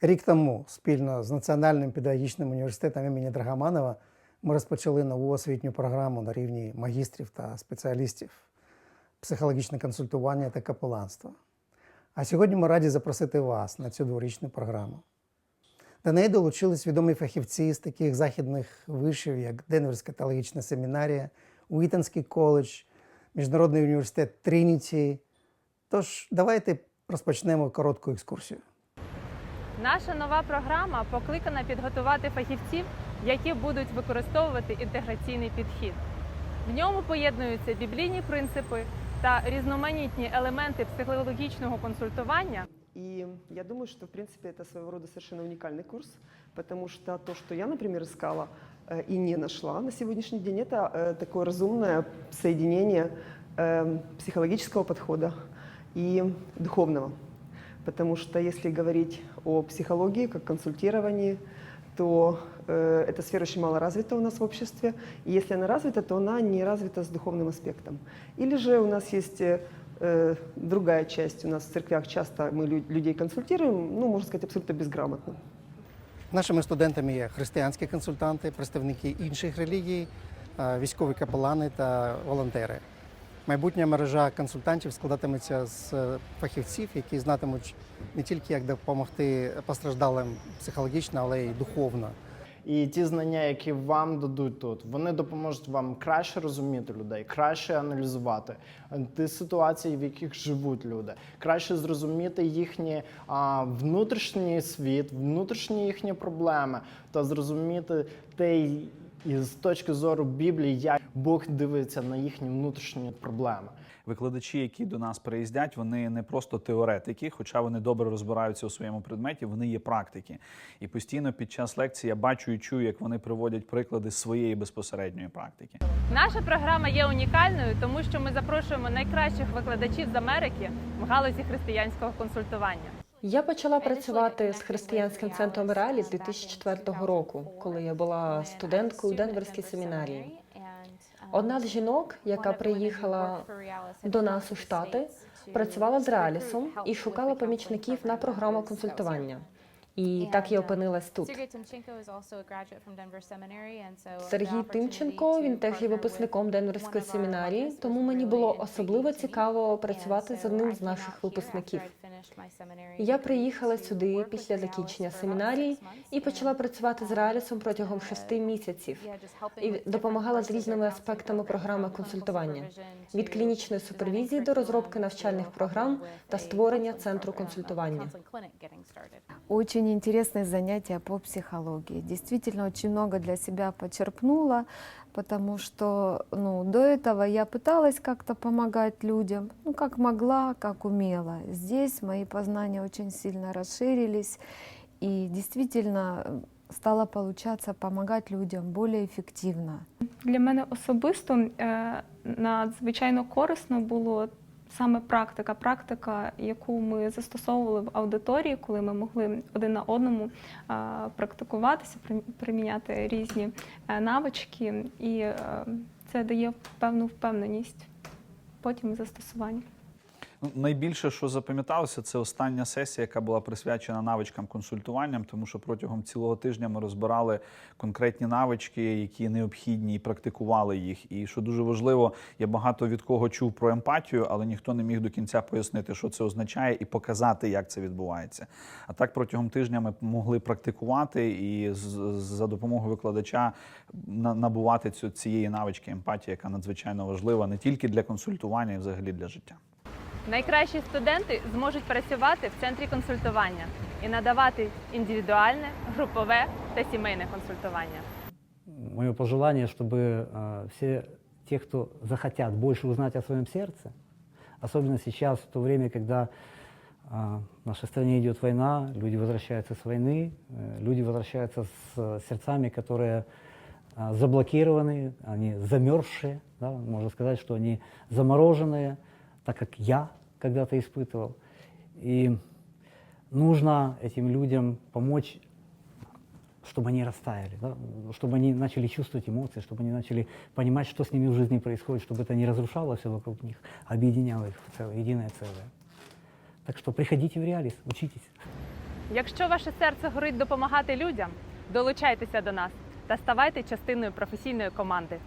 Рік тому спільно з Національним педагогічним університетом імені Драгоманова ми розпочали нову освітню програму на рівні магістрів та спеціалістів психологічне консультування та капеланство. А сьогодні ми раді запросити вас на цю дворічну програму. До неї долучились відомі фахівці з таких західних вишів, як Денверська теологічна семінарія, Уітонський коледж, Міжнародний університет Трініті. Тож давайте розпочнемо коротку екскурсію. Наша нова програма покликана підготувати фахівців, які будуть використовувати інтеграційний підхід. В ньому поєднуються біблійні принципи та різноманітні елементи психологічного консультування. И я думаю, что, в принципе, это своего рода совершенно уникальный курс, потому что то, что я, например, искала э, и не нашла на сегодняшний день, это э, такое разумное соединение э, психологического подхода и духовного. Потому что если говорить о психологии как консультировании, то э, эта сфера очень мало развита у нас в обществе. И если она развита, то она не развита с духовным аспектом. Или же у нас есть э, э, другая часть. У нас в церквях часто мы лю- людей консультируем, ну, можно сказать, абсолютно безграмотно. Нашими студентами є християнські консультанти, представники інших релігій, е, військові капелани та волонтери. Майбутня мережа консультантів складатиметься з е, фахівців, які знатимуть не тільки як допомогти постраждалим психологічно, але й духовно. І ті знання, які вам дадуть тут, вони допоможуть вам краще розуміти людей, краще аналізувати е, ті ситуації, в яких живуть люди, краще зрозуміти їхній а, внутрішній світ, внутрішні їхні проблеми, та зрозуміти те, і з точки зору Біблії, як Бог дивиться на їхні внутрішні проблеми. Викладачі, які до нас приїздять, вони не просто теоретики, хоча вони добре розбираються у своєму предметі, вони є практики. І постійно під час лекції я бачу і чую, як вони приводять приклади своєї безпосередньої практики. Наша програма є унікальною, тому що ми запрошуємо найкращих викладачів з Америки в галузі християнського консультування. Я почала працювати з християнським центром Ралі з 2004 року, коли я була студенткою у Денверській семінарії. Одна з жінок, яка приїхала до нас у Штати, працювала з Реалісом і шукала помічників на програму консультування. І так я опинилась тут. Сергій Тимченко, він теж є випускником Денверської семінарії, тому мені було особливо цікаво працювати з одним з наших випускників. Я приїхала сюди після закінчення семінарії і почала працювати з Реалісом протягом шести місяців і допомагала з різними аспектами програми консультування від клінічної супервізії до розробки навчальних програм та створення центру консультування. Очень интересные занятия по психологии. Действительно, очень много для себя почерпнула, потому что ну, до этого я пыталась как-то помогать людям, ну, как могла, как умела. Здесь мои познания очень сильно расширились, и действительно э, стало получаться помогать людям более эффективно. Для мене особисто е, надзвичайно корисно було саме практика, практика, яку ми застосовували в аудиторії, коли ми могли один на одному практикуватися, при- приміняти різні е, навички, і е, це дає певну впевненість потім. Ну, найбільше, що запам'яталося, це остання сесія, яка була присвячена навичкам консультуванням, тому що протягом цілого тижня ми розбирали конкретні навички, які необхідні, і практикували їх. І що дуже важливо, я багато від кого чув про емпатію, але ніхто не міг до кінця пояснити, що це означає, і показати, як це відбувається. А так протягом тижня ми могли практикувати і за допомогою викладача на- набувати цю цієї навички емпатії, яка надзвичайно важлива не тільки для консультування, і взагалі для життя. Найкращі студенти зможуть працювати в центрі консультування і надавати індивідуальне, групове та сімейне консультування. Мое пожелание, чтобы э, все те, кто захотят больше узнать о своем сердце, особенно сейчас, в то время, когда э, в нашей стране идет война, люди возвращаются с войны, э, люди возвращаются с э, сердцами, которые э, заблокированы, они замерзшие, да, можно сказать, что они замороженные, так как я когда-то испытывал. И нужно этим людям помочь чтобы они растаяли, да, чтобы они начали чувствовать эмоции, чтобы они начали понимать, что с ними в жизни происходит, чтобы это не разрушало все вокруг них, а объединяло их в целое, единое целое. Так что приходите в Реалис, учитесь. Якщо ваше серце горить допомагати людям, долучайтеся до нас та ставайте частиною професійної команди.